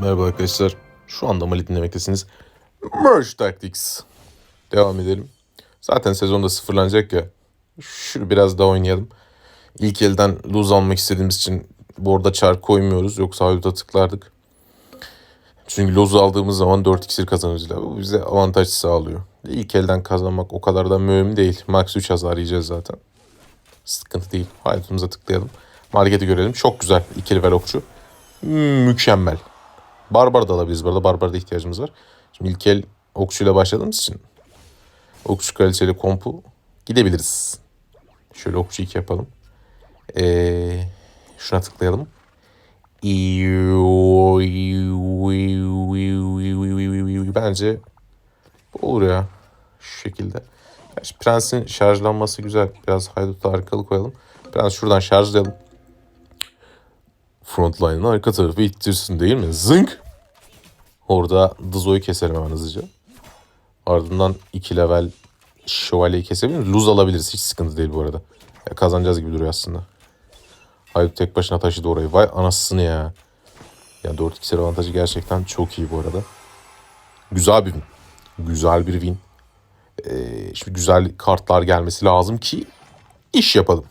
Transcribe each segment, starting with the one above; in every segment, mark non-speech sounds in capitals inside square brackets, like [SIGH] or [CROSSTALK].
Merhaba arkadaşlar. Şu anda Mali dinlemektesiniz. Merge Tactics. Devam edelim. Zaten sezonda sıfırlanacak ya. Şu biraz daha oynayalım. İlk elden lose almak istediğimiz için bu arada çark koymuyoruz. Yoksa haydut'a tıklardık. Çünkü lose aldığımız zaman 4 iksir kazanırız. Bu bize avantaj sağlıyor. İlk elden kazanmak o kadar da mühim değil. Max 3 hasar yiyeceğiz zaten. Sıkıntı değil. Haydut'umuza tıklayalım. Marketi görelim. Çok güzel. İkili level okçu. Mükemmel. Barbar da alabiliriz bu arada. Barbar'a da ihtiyacımız var. Şimdi ilk el okçuyla başladığımız için okçu kraliçeli kompu gidebiliriz. Şöyle okçu 2 yapalım. Ee, şuna tıklayalım. Bence bu olur ya. Şu şekilde. Gerçi Prens'in şarjlanması güzel. Biraz haydutla arkalı koyalım. Prens şuradan şarjlayalım. Frontline'ın arka tarafı ittirsin değil mi? Zınk! Orada Dizo'yu keselim hemen hızlıca. Ardından 2 level şövalyeyi kesebilir? Lose alabiliriz. Hiç sıkıntı değil bu arada. Ya kazanacağız gibi duruyor aslında. Haydut tek başına taşıdı orayı. Vay anasını ya. Ya 4 iksir avantajı gerçekten çok iyi bu arada. Güzel bir win. Güzel bir win. Ee, şimdi güzel kartlar gelmesi lazım ki iş yapalım.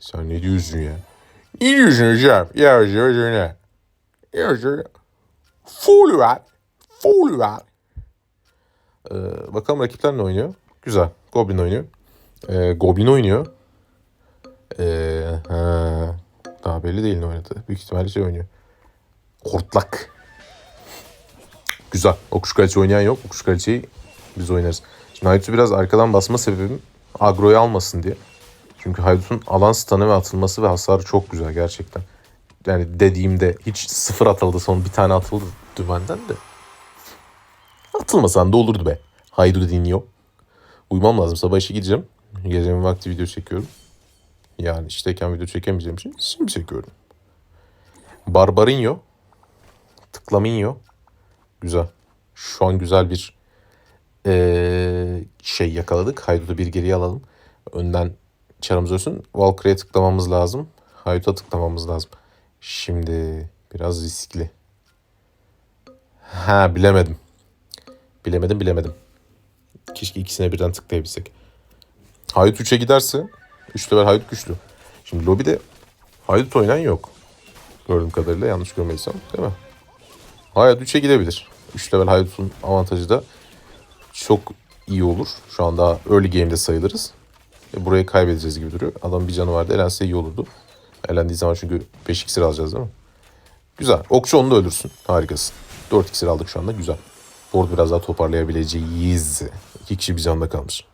Sen ne diyorsun ya? Ne diyorsun hocam? Ya hocam ne? Ya hocam. Full ver. Full ver. Ee, bakalım rakipler ne oynuyor? Güzel. Goblin oynuyor. Ee, Goblin oynuyor. Ee, ha, daha belli değil ne oynadı. Büyük ihtimalle şey oynuyor. Hortlak. Güzel. Okuş kraliçe oynayan yok. Okuş kraliçeyi biz oynarız. Şimdi Haydut'u biraz arkadan basma sebebim agroyu almasın diye. Çünkü Haydut'un alan stun'ı ve atılması ve hasarı çok güzel gerçekten. Yani dediğimde hiç sıfır atıldı son bir tane atıldı dümenden de. Atılmasan da olurdu be. Haydut dinliyor. Uyumam lazım. Sabah işe gideceğim. Gecenin vakti video çekiyorum. Yani işteyken video çekemeyeceğim için şimdi çekiyorum. Barbarinho. Tıklaminho. Güzel. Şu an güzel bir eee, şey yakaladık. Haydut'u bir geriye alalım. Önden çarımız ölsün. Valkyrie'ye tıklamamız lazım. Haydut'a tıklamamız lazım. Şimdi biraz riskli. Ha bilemedim. Bilemedim bilemedim. Keşke ikisine birden tıklayabilsek. Haydut 3'e giderse 3 level Haydut güçlü. Şimdi lobide Haydut oynayan yok. Gördüğüm kadarıyla yanlış görmediysem değil mi? Haydut 3'e gidebilir. 3 level Haydut'un avantajı da çok iyi olur. Şu anda early game'de sayılırız. E, burayı kaybedeceğiz gibi duruyor. Adam bir canı vardı. Elense iyi olurdu. Elendiği zaman çünkü 5 iksir alacağız değil mi? Güzel. Okçu onu da öldürsün. Harikasın. 4 iksir aldık şu anda. Güzel. Board biraz daha toparlayabileceğiz. İki kişi bir canda kalmış.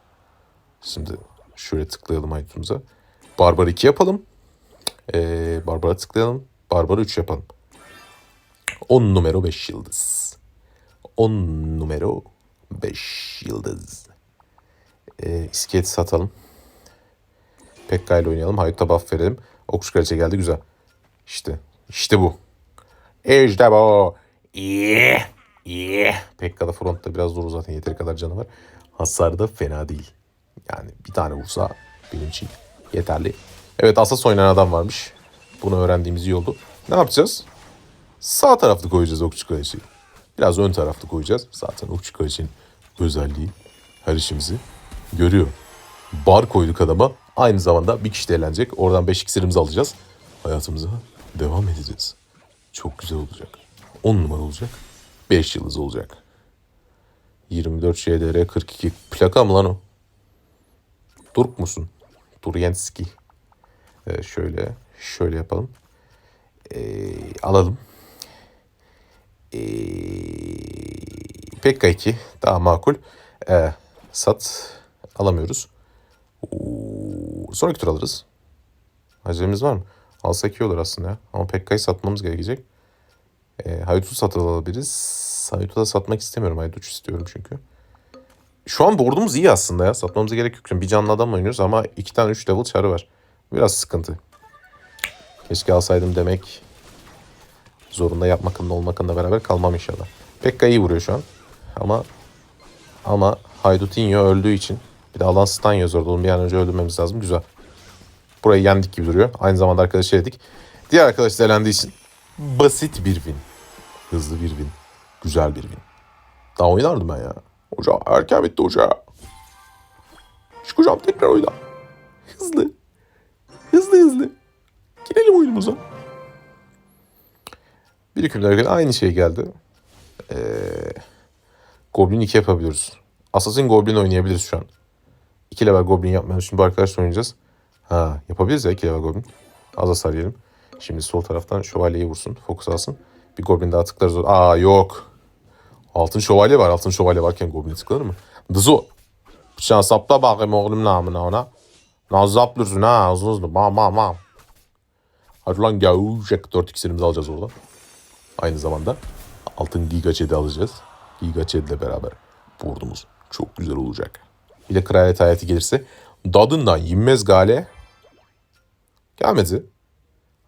Şimdi şöyle tıklayalım Haydut'umuza. Barbar 2 yapalım. Ee, Barbar'a tıklayalım. Barbar'a 3 yapalım. 10 numara 5 yıldız. 10 numara 5 yıldız. Ee, iskelet satalım. Pekka ile oynayalım. Haydut'a buff verelim. Okçu kraliçe geldi güzel. İşte. işte bu. İşte bu. Yeah. Yeah. Pekka da frontta biraz zor zaten. Yeteri kadar canı var. Hasar da fena değil. Yani bir tane vursa benim için yeterli. Evet Asas oynayan adam varmış. Bunu öğrendiğimiz iyi oldu. Ne yapacağız? Sağ tarafta koyacağız okçu kraliçeyi. Biraz ön tarafta koyacağız. Zaten okçu kraliçenin özelliği her işimizi görüyor. Bar koyduk adama. Aynı zamanda bir kişi de eğlenecek. Oradan 5 iksirimizi alacağız. Hayatımıza devam edeceğiz. Çok güzel olacak. 10 numara olacak. 5 yıldız olacak. 24 JDR 42 plaka mı lan o? Turk musun? Turyenski. Ee, şöyle şöyle yapalım. Ee, alalım. Ee, Pekka 2 daha makul. Ee, sat alamıyoruz. Oo, sonraki tur alırız. Acelemiz var mı? Alsak iyi olur aslında. Ama Pekka'yı satmamız gerekecek. E, Haydut'u satın alabiliriz. Haydut'u da satmak istemiyorum. Haydut istiyorum çünkü. Şu an board'umuz iyi aslında ya. Satmamıza gerek yok. Bir canlı adam oynuyoruz ama iki tane 3 level çarı var. Biraz sıkıntı. Keşke alsaydım demek zorunda yapmakla olmakla beraber kalmam inşallah. Pekka iyi vuruyor şu an. Ama ama Haydutinho öldüğü için bir de alan stun yazıyordu. Onu bir an önce öldürmemiz lazım. Güzel. Burayı yendik gibi duruyor. Aynı zamanda arkadaşı yedik. Diğer arkadaş da elendiği için basit bir win. Hızlı bir win. Güzel bir win. Daha oynardım ben ya. Hoca erken bitti hoca. Çıkacağım tekrar oyna. Hızlı. Hızlı hızlı. Girelim oyunumuza. Bir hükümler aynı şey geldi. Ee, Goblin 2 yapabiliyoruz. Assassin Goblin oynayabiliriz şu an. 2 level Goblin yapmayalım. Şimdi bu arkadaşla oynayacağız. Ha yapabiliriz ya 2 level Goblin. Az hasar yiyelim. Şimdi sol taraftan şövalyeyi vursun. Fokus alsın. Bir Goblin daha tıklarız. Aa yok. Altın şövalye var. Altın şövalye varken Goblin tıklanır mı? Dızo. Bıçağı sapla bakayım oğlum namına ona. Naz zaplıyorsun ha hızlı hızlı. Bam bam bam. Hadi lan gavşak 4 iksirimizi alacağız orada. Aynı zamanda altın Giga Ched'i alacağız. Giga Ched'le beraber boardumuz çok güzel olacak. Bir de kraliyet hayatı gelirse dadından yenmez gale. Gelmedi.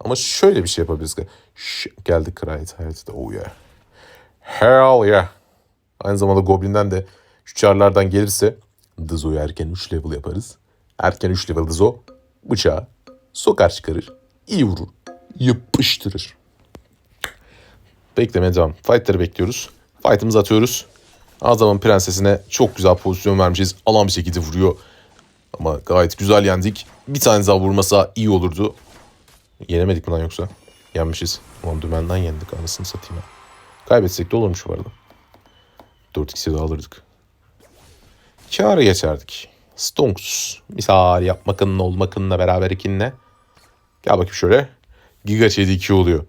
Ama şöyle bir şey yapabiliriz. Şş, geldi kraliyet hayatı da. Oh yeah. Hell yeah. Aynı zamanda Goblin'den de şu çarlardan gelirse Dızo'yu erken 3 level yaparız. Erken 3 level Dızo bıçağı sokar çıkarır. iyi vurur. Yapıştırır. Beklemeye devam. Fight'ları bekliyoruz. Fight'ımızı atıyoruz. Azam'ın prensesine çok güzel pozisyon vermişiz. Alan bir şekilde vuruyor. Ama gayet güzel yendik. Bir tane daha vurmasa iyi olurdu. Yenemedik mi lan yoksa? Yenmişiz. Ulan dümenden yendik anasını satayım ya. Kaybetsek de olurmuş bu arada. 4 ikisi de alırdık. Kâra geçerdik. Stonks. Misal yapmakınla olmakınla beraber ikinle. Gel bakayım şöyle. Giga Chad 2 oluyor.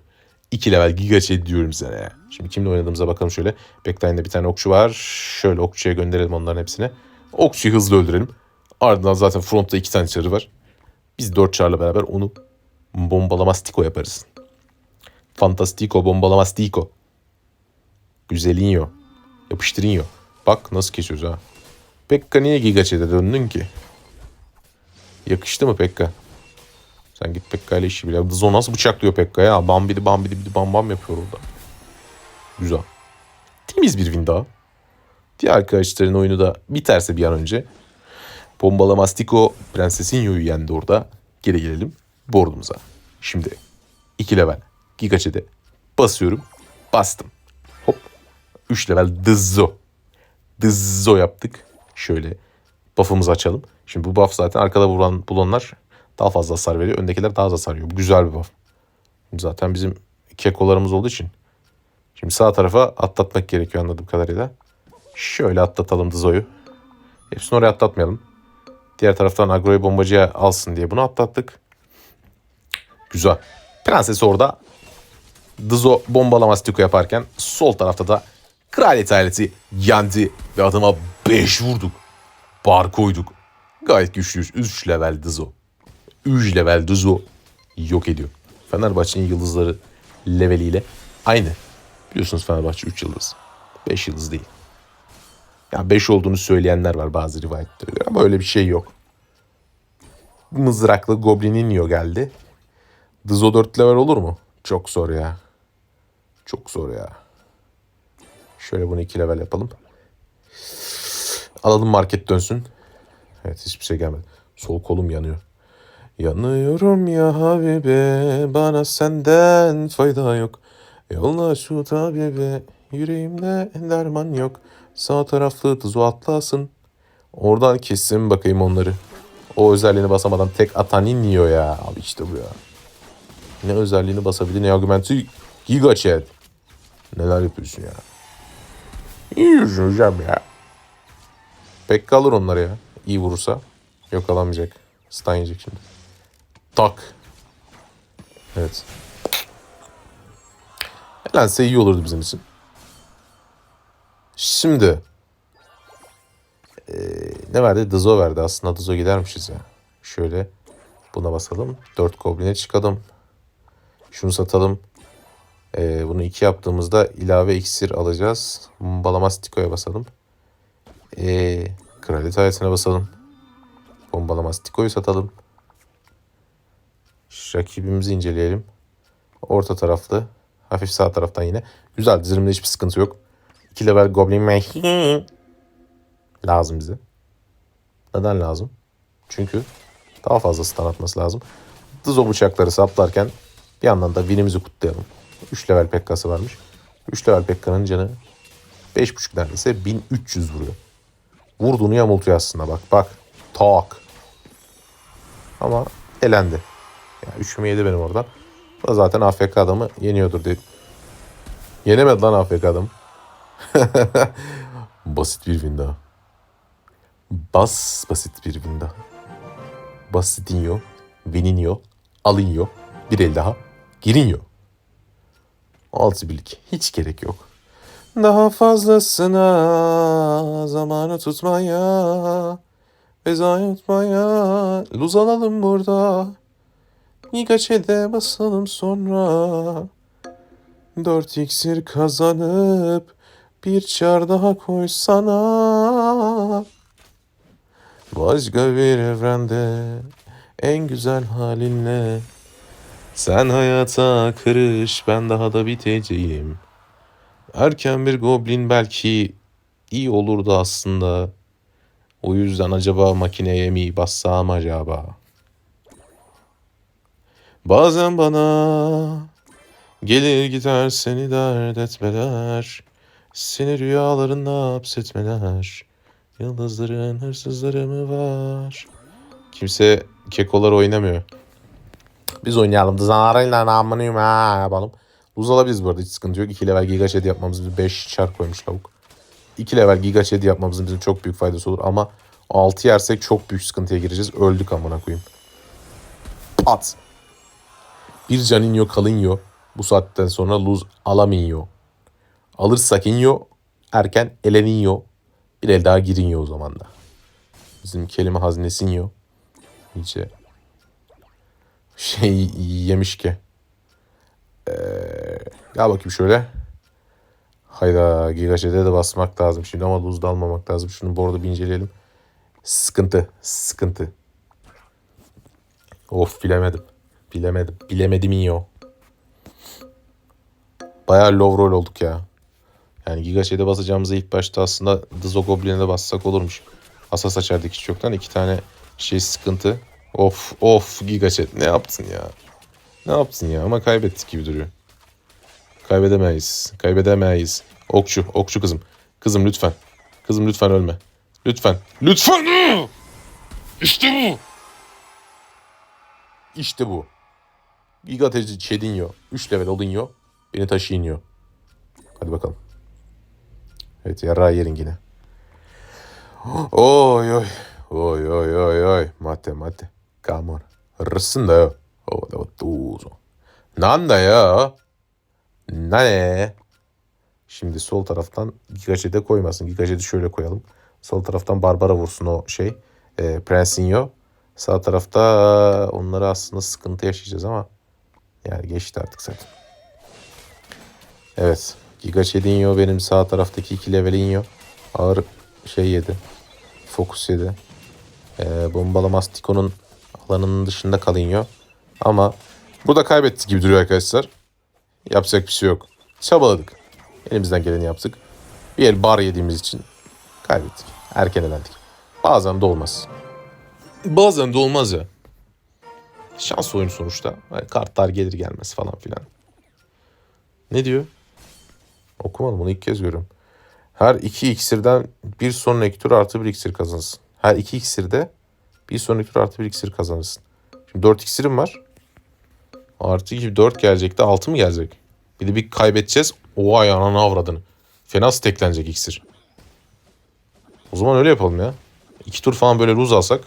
2 level Giga Chad diyorum sana ya. Şimdi kimle oynadığımıza bakalım şöyle. Backline'de bir tane okçu var. Şöyle okçuya gönderelim onların hepsine. Okçuyu hızlı öldürelim. Ardından zaten frontta iki tane çarı var. Biz dört çarla beraber onu bombalamastiko yaparız. Fantastico bombalamastiko. Güzelinho. Yapıştırınyo. Bak nasıl kesiyoruz ha. Pekka niye Giga Chad'e döndün ki? Yakıştı mı Pekka? Sen git Pekka ile işi bile. Dızo nasıl bıçaklıyor Pekka ya? Bambidi bambidi bidi bam bam yapıyor orada. Güzel. Temiz bir win daha. Diğer arkadaşların oyunu da biterse bir an önce. Bombala Mastiko Prensesinho'yu yendi orada. Geri gelelim boardumuza. Şimdi 2 level Giga Chad'e basıyorum. Bastım. Hop. 3 level Dızo. Dızo yaptık. Şöyle buff'ımızı açalım. Şimdi bu buff zaten arkada vuran bulanlar daha fazla hasar veriyor. Öndekiler daha az hasar veriyor. Bu güzel bir buff. Zaten bizim kekolarımız olduğu için. Şimdi sağ tarafa atlatmak gerekiyor anladığım kadarıyla. Şöyle atlatalım Dızo'yu. Hepsini oraya atlatmayalım. Diğer taraftan agroyu bombacıya alsın diye bunu atlattık. Güzel. Prenses orada Dızo bombalamaz tiko yaparken sol tarafta da kraliyet ailesi yendi ve adama 5 vurduk. Bar koyduk. Gayet güçlüyüz. 3 level Dızo. 3 level Dızo yok ediyor. Fenerbahçe'nin yıldızları leveliyle aynı. Biliyorsunuz Fenerbahçe 3 yıldız. 5 yıldız değil. Yani 5 olduğunu söyleyenler var bazı rivayetlere göre ama öyle bir şey yok. Mızraklı Goblininho geldi. Dızo 4 level olur mu? Çok zor ya. Çok zor ya. Şöyle bunu 2 level yapalım. Alalım market dönsün. Evet hiçbir şey gelmedi. Sol kolum yanıyor. Yanıyorum ya Habibe bana senden fayda yok. Yolla şu tabibe yüreğimde derman yok. Sağ taraflı dızo atlasın. Oradan kessin bakayım onları. O özelliğini basamadan tek atan iniyor ya. Abi işte bu ya. Ne özelliğini basabildi ne argumenti. Giga Chad. Neler yapıyorsun ya. İyi hocam ya. Pekka alır onları ya. İyi vurursa. Yok alamayacak. Stun yiyecek şimdi. Tak. Evet. Elense iyi olurdu bizim için. Şimdi. Ee, ne verdi? Dızo verdi. Aslında Dızo gidermişiz ya. Şöyle. Buna basalım. 4 gobline çıkalım. Şunu satalım. Ee, bunu 2 yaptığımızda ilave iksir alacağız. Bombalamastiko'ya basalım. Ee, kraliyet ailesine basalım. Bombalamastiko'yu satalım. Rakibimizi inceleyelim. Orta taraflı. Hafif sağ taraftan yine. Güzel dizilimde hiçbir sıkıntı yok. 2 level Goblin Meh lazım bize. Neden lazım? Çünkü daha fazla stun atması lazım. Dızo bıçakları saplarken bir yandan da winimizi kutlayalım. 3 level pekkası varmış. 3 level Pekka'nın canı 5.5 neredeyse 1300 vuruyor. Vurduğunu yamultuyor aslında bak bak. Tak. Ama elendi. Ya 3 mü yedi benim oradan. O zaten AFK adamı yeniyordur dedi. Yenemedi lan AFK adam. [LAUGHS] basit bir win daha. Bas basit bir win daha. Basitinho, Vininho, Alinho, bir el daha, Girinho. Altı birlik. Hiç gerek yok. Daha fazlasına zamanı tutmaya ve zayi tutmaya luz alalım burada. Nigaçe'de basalım sonra. Dört iksir kazanıp bir çar daha koysana. Başka bir evrende en güzel halinle sen hayata kırış ben daha da biteceğim. Erken bir goblin belki iyi olurdu aslında. O yüzden acaba makineye mi bassam acaba? Bazen bana gelir gider seni dert etmeler. Seni rüyalarında hapsetmeler. Yıldızların hırsızları mı var? Kimse kekolar oynamıyor. Biz oynayalım. Dızanlarıyla namınıyım ha yapalım. Buz alabiliriz bu arada hiç sıkıntı yok. 2 level giga shed yapmamız 5 çark koymuş lavuk. 2 level giga shed yapmamızın bizim çok büyük faydası olur ama 6 yersek çok büyük sıkıntıya gireceğiz. Öldük amına koyayım. Pat. Bir caninyo kalınyo. Bu saatten sonra lose alaminyo. Alırsak inyo. Erken eleninyo. Bir el daha girinyo o zaman da. Bizim kelime haznesinyo. İyice şey yemiş ki. Ee, gel bakayım şöyle. Hayda Gigajet'e de basmak lazım şimdi ama luzda almamak lazım. Şunu bu arada bir inceleyelim. Sıkıntı. Sıkıntı. Of bilemedim. Bilemedim. Bilemedim iyi o. Bayağı low roll olduk ya. Yani Gigajet'e basacağımıza ilk başta aslında Dizo Goblin'e de bassak olurmuş. Asas açardık hiç yoktan. iki tane şey sıkıntı. Of of Gigajet ne yaptın ya? Ne yaptın ya? Ama kaybettik gibi duruyor. Kaybedemeyiz. Kaybedemeyiz. Okçu, okçu kızım. Kızım lütfen. Kızım lütfen ölme. Lütfen. Lütfen. İşte bu. İşte bu. Giga teci Çedinyo. 3 level olunyo. Beni taşıyınyo. Hadi bakalım. Evet yarrağı yerin yine. Oy oy. Oy oy oy oy. Mate mate. Come on. Hırsın da yo. Det var tuzo. Nanda ya. Ne? Şimdi sol taraftan Gigajet'e koymasın. Gigajet'i şöyle koyalım. Sol taraftan Barbara vursun o şey. E, Prensinho. Sağ tarafta onları aslında sıkıntı yaşayacağız ama yani geçti artık zaten. Evet. Gigajet'inho benim sağ taraftaki iki levelinho. Ağır şey yedi. Fokus yedi. E, bombalamaz Tiko'nun alanının dışında kalınıyor. Ama burada kaybettik gibi duruyor arkadaşlar. Yapacak bir şey yok. Çabaladık. Elimizden geleni yaptık. Bir el bar yediğimiz için kaybettik. Erken elendik. Bazen de olmaz. Bazen de olmaz ya. Şans oyunu sonuçta. Yani kartlar gelir gelmez falan filan. Ne diyor? Okumadım bunu ilk kez görüyorum. Her iki iksirden bir sonraki tur artı bir iksir kazansın. Her iki iksirde bir sonraki tur artı bir iksir kazanırsın. Şimdi 4 iksirim var. Artı 2 4 gelecek de 6 mı gelecek? Bir de bir kaybedeceğiz. Oha ya ananı avradını. Fena steklenecek iksir. O zaman öyle yapalım ya. 2 tur falan böyle lose alsak.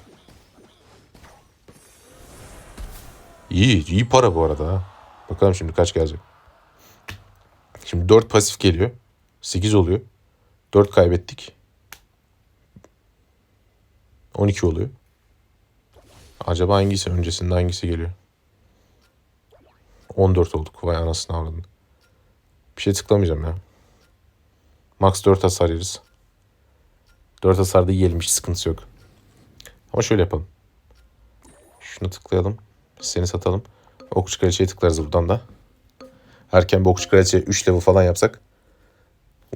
İyi, iyi para bu arada. Bakalım şimdi kaç gelecek. Şimdi 4 pasif geliyor. 8 oluyor. 4 kaybettik. 12 oluyor. Acaba hangisi öncesinde hangisi geliyor? 14 olduk. Vay anasını avradın. Bir şey tıklamayacağım ya. Max 4 hasar yeriz. 4 hasarda yiyelim hiç sıkıntısı yok. Ama şöyle yapalım. Şunu tıklayalım. Seni satalım. Okçu kraliçeye tıklarız buradan da. Erken bir okçu kraliçe 3 level falan yapsak.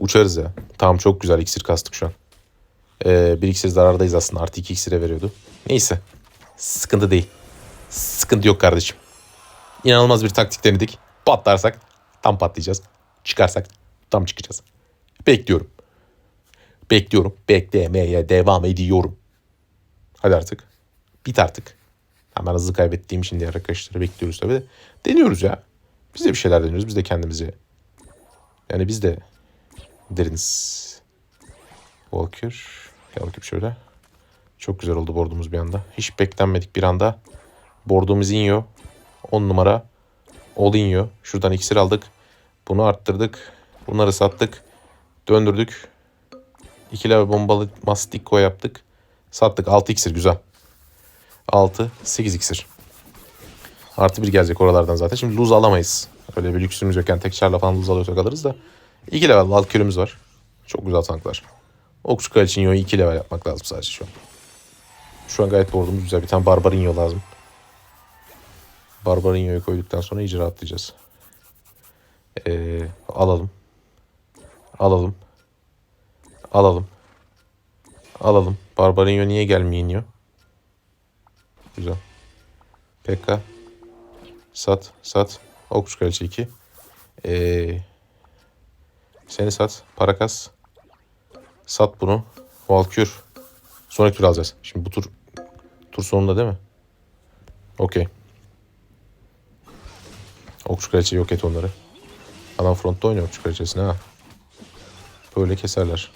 Uçarız ya. Tamam çok güzel iksir kastık şu an. Ee, bir iksir zarardayız aslında. Artı 2 iksire veriyordu. Neyse. Sıkıntı değil. Sıkıntı yok kardeşim. İnanılmaz bir taktik denedik. Patlarsak tam patlayacağız. Çıkarsak Tam çıkacağız. Bekliyorum. Bekliyorum. Beklemeye devam ediyorum. Hadi artık. Bit artık. Hemen hızlı kaybettiğim için diğer arkadaşları bekliyoruz tabii de. Deniyoruz ya. Biz de bir şeyler deniyoruz. Biz de kendimizi. Yani biz de deriniz. Walker. Gel bakayım şöyle. Çok güzel oldu boardumuz bir anda. Hiç beklenmedik bir anda. Boardumuz iniyor. 10 numara. All iniyor. Şuradan iksir aldık. Bunu arttırdık. Bunları sattık. Döndürdük. 2 level bombalı mastiko yaptık. Sattık. 6 iksir güzel. 6, 8 iksir. Artı bir gelecek oralardan zaten. Şimdi lose alamayız. Öyle bir lüksümüz yokken tek çarla falan lose alıyorsak alırız da. 2 level Valkyrie'miz var. Çok güzel tanklar. Okçu Kaliçinyo'yu 2 level yapmak lazım sadece şu an. Şu an gayet boardumuz güzel. Bir tane Barbarinho lazım. Barbarinho'yu koyduktan sonra iyice rahatlayacağız. Ee, alalım. Alalım. Alalım. Alalım. Barbarinho niye gelmiyor? Güzel. Pekka. Sat. Sat. Okçu Kraliçe 2. Ee, seni sat. Parakas. Sat bunu. Valkür. Sonraki tur alacağız. Şimdi bu tur tur sonunda değil mi? Okey. Okçu Kraliçe yok et onları. Adam frontta oynuyor Okçu Kraliçesini ha. Böyle keserler.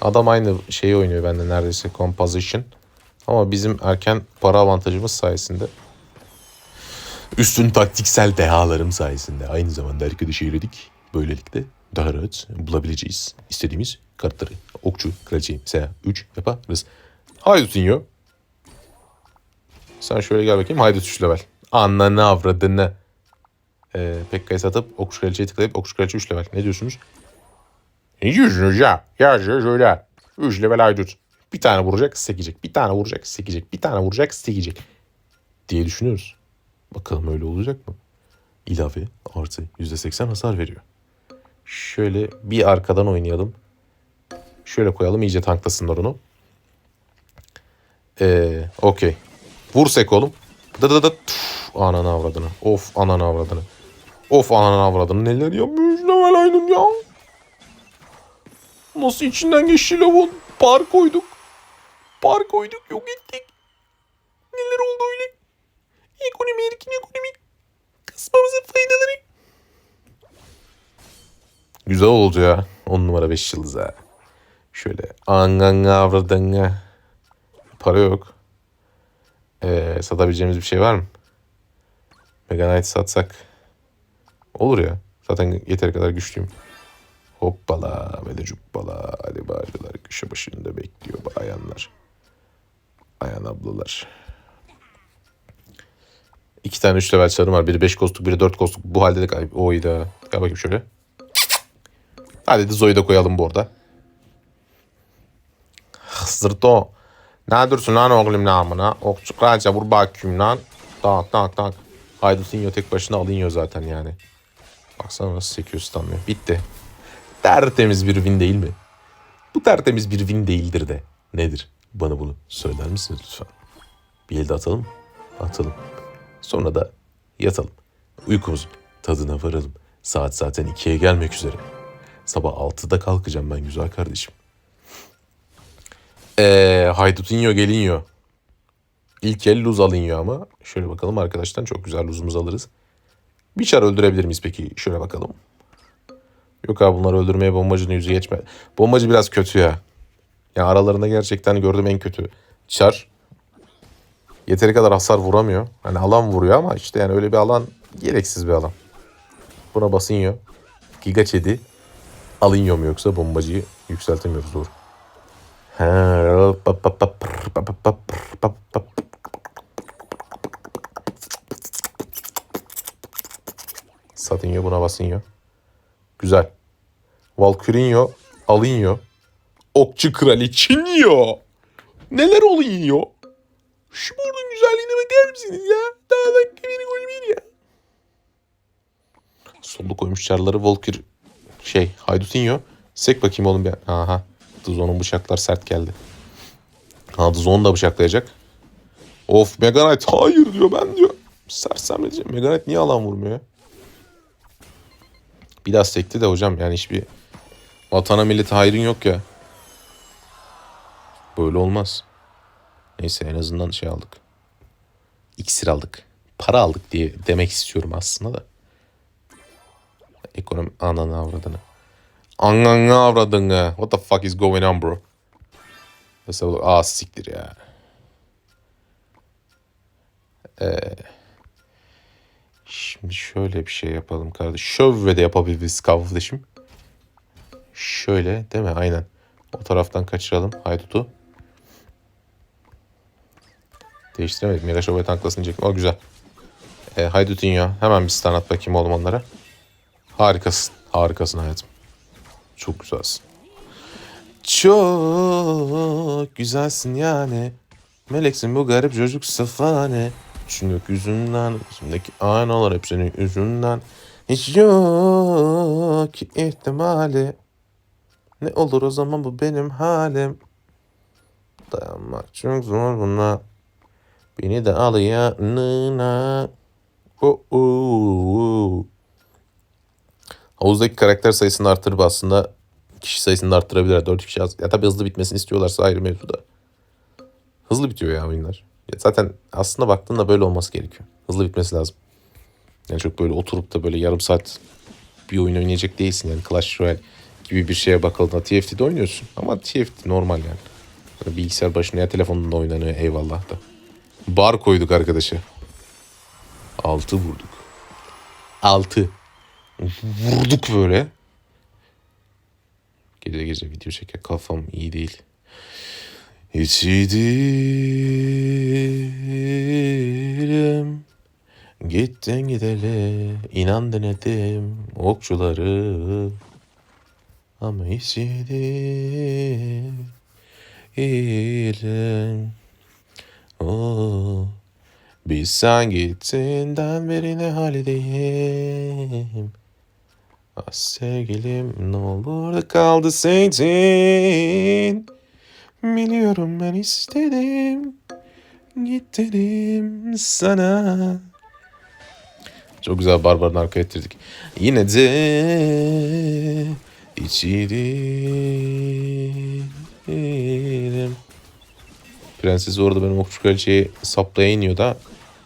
Adam aynı şeyi oynuyor bende neredeyse. Composition. Ama bizim erken para avantajımız sayesinde üstün taktiksel dehalarım sayesinde aynı zamanda arkadaşı eyledik. Böylelikle daha rahat bulabileceğiz istediğimiz kartları. Okçu, kraliçe mesela 3 yaparız. Haydut iniyor. Sen şöyle gel bakayım. Haydut 3 level. Ananı avradını. Ee, Pekka'yı satıp okçu kraliçeyi tıklayıp okçu kraliçe 3 level. Ne diyorsunuz? Ne diyorsunuz ya? Ya şöyle. 3 level haydut. Bir tane vuracak sekecek. Bir tane vuracak sekecek. Bir tane vuracak sekecek. Diye düşünüyoruz. Bakalım öyle olacak mı? İlave artı %80 hasar veriyor. Şöyle bir arkadan oynayalım. Şöyle koyalım iyice tanklasınlar onu. Ee, okey. Vur sek oğlum. Dı dı dı. Ananı avradını. Of ananı avradını. Of ananı avradını. Neler yapmış level aynın ya. Nasıl içinden geçti lavun? Par koyduk. Par koyduk yok ettik. Neler oldu öyle? Ekonomi erkin ekonomi. Kısmamızın faydaları. Güzel oldu ya. 10 numara 5 yıldız ha. Şöyle anganga avradanga. Para yok. Ee, satabileceğimiz bir şey var mı? Mega Knight satsak. Olur ya. Zaten yeteri kadar güçlüyüm. Hoppala ve de cuppala. Hadi bağcılar köşe başında bekliyor bayanlar. Bayan ablalar. İki tane üç level çarım var. Biri beş kostuk, biri dört kostuk. Bu halde de kayıp. Oyda. Gel bakayım şöyle. Hadi de Zoe'yi de koyalım bu arada. Zırto. Ne dursun lan oğlum namına? Okçu kraliçe vur bakayım lan. Tak tak tak. Haydutinho tek başına alınıyor zaten yani. Baksana nasıl sekiyor stunlıyor. Bitti. Tertemiz bir win değil mi? Bu tertemiz bir win değildir de. Nedir? Bana bunu söyler misiniz lütfen? Bir elde atalım. Atalım. Sonra da yatalım. Uykumuzun tadına varalım. Saat zaten ikiye gelmek üzere. Sabah 6'da kalkacağım ben güzel kardeşim. Ee, Haydutinho gelinyo. İlk el luz alınıyor ama. Şöyle bakalım arkadaşlar çok güzel luzumuzu alırız. Bir çar öldürebilir miyiz peki? Şöyle bakalım. Yok abi bunları öldürmeye bombacının yüzü geçme. Bombacı biraz kötü ya. Yani aralarında gerçekten gördüğüm en kötü. Çar. Yeteri kadar hasar vuramıyor. Hani alan vuruyor ama işte yani öyle bir alan gereksiz bir alan. Buna basınıyor. Giga çedi. Alınıyor mu yoksa bombacıyı yükseltemiyoruz doğru. Satınyo buna basınyo. Güzel. Valkyrinho alınıyor. Okçu kraliçinyo. Neler oluyor? Şu burnun güzelliğine bakar mısınız ya? Daha dakika bir gol bir ya. Solda koymuş çarları Volker şey Haydutinho. Sek bakayım oğlum bir. Aha. Duzon'un bıçaklar sert geldi. Ha Duzon da bıçaklayacak. Of Mega Knight hayır diyor ben diyor. Sersemleyeceğim. Mega Knight niye alan vurmuyor ya? Biraz sekti de hocam yani hiçbir vatana millete hayrın yok ya. Böyle olmaz. Neyse en azından şey aldık. İksir aldık. Para aldık diye demek istiyorum aslında da. Ekonomi ananı avradını. Ananı avradını. What the fuck is going on bro? Mesela aa siktir ya. Ee, şimdi şöyle bir şey yapalım kardeş. Şöyle de yapabiliriz kardeşim. Şöyle değil mi? Aynen. O taraftan kaçıralım haydutu. Değiştiremedik. Miraç Oba'yı tanklasın diyecektim. O güzel. E, haydutun ya. Hemen bir stun bakayım oğlum onlara. Harikasın. Harikasın hayatım. Çok güzelsin. Çok güzelsin yani. Meleksin bu garip çocuk safane. Çünkü yüzünden, içimdeki aynalar hep senin yüzünden. Hiç yok ki ihtimali. Ne olur o zaman bu benim halim. Dayanmak çok zor buna. Beni de al yanına. Oh. Havuzdaki karakter sayısını arttırıp aslında kişi sayısını arttırabilirler. 4 kişi az. Ya tabii hızlı bitmesini istiyorlarsa ayrı mevzu da. Hızlı bitiyor ya oyunlar. Ya zaten aslında baktığında böyle olması gerekiyor. Hızlı bitmesi lazım. Yani çok böyle oturup da böyle yarım saat bir oyun oynayacak değilsin yani Clash Royale gibi bir şeye bakıldığında TFT'de oynuyorsun. Ama TFT normal yani. Böyle bilgisayar başında ya telefonunda oynanıyor eyvallah da. Bar koyduk arkadaşa. Altı vurduk. Altı. Vurduk böyle. Gece gece video çeker kafam iyi değil. Hiç iyi değilim. Gittin gideli inan denedim okçuları. Ama hiç iyi değilim. Oo. Biz sen gittiğinden beri ne haldeyim. Ah sevgilim ne olur kaldı sevdin. Biliyorum ben istedim. Git sana. Çok güzel Barbar'ın arka ettirdik. Yine de değilim. Prenses orada benim okçu kraliçeyi saplaya iniyor da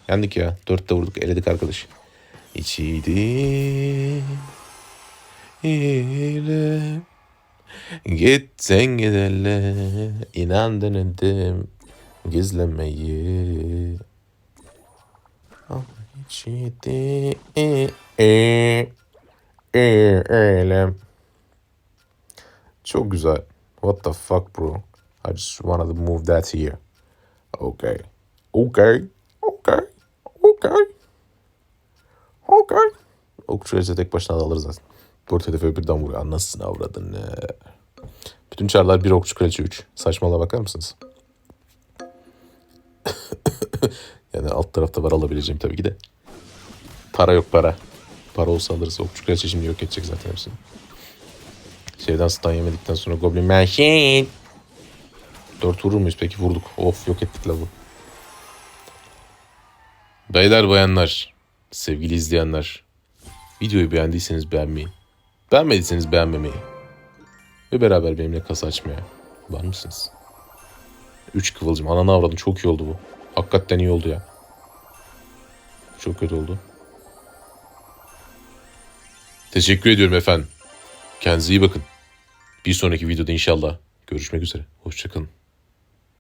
yendik ya. Dörtte vurduk eledik arkadaş. Hiç iyi değilim. Gittin gidele inan denedim gizlemeyi. Ama hiç iyi değilim. Çok güzel. What the fuck bro? I just wanted to move that here. Okay. Okay. Okay. Okay. Okay. Okçu tek başına da alırız zaten. Dört hedefe birden vuruyor. Anasını avradın ne? Bütün çarlar bir okçu kraliçe 3. Saçmalığa bakar mısınız? [COUGHS] yani alt tarafta var alabileceğim tabii ki de. Para yok para. Para olsa alırız. Okçu kraliçe şimdi yok edecek zaten hepsini. Şeyden stun yemedikten sonra Goblin Machine. Dört vurur muyuz peki? Vurduk. Of yok ettik la bu. Beyler bayanlar, sevgili izleyenler. Videoyu beğendiyseniz beğenmeyi, beğenmediyseniz beğenmemeyi ve beraber benimle kasa açmaya var mısınız? Üç kıvılcım. Ananı avradım. Çok iyi oldu bu. Hakikaten iyi oldu ya. Çok kötü oldu. Teşekkür ediyorum efendim. Kendinize iyi bakın. Bir sonraki videoda inşallah görüşmek üzere. Hoşçakalın.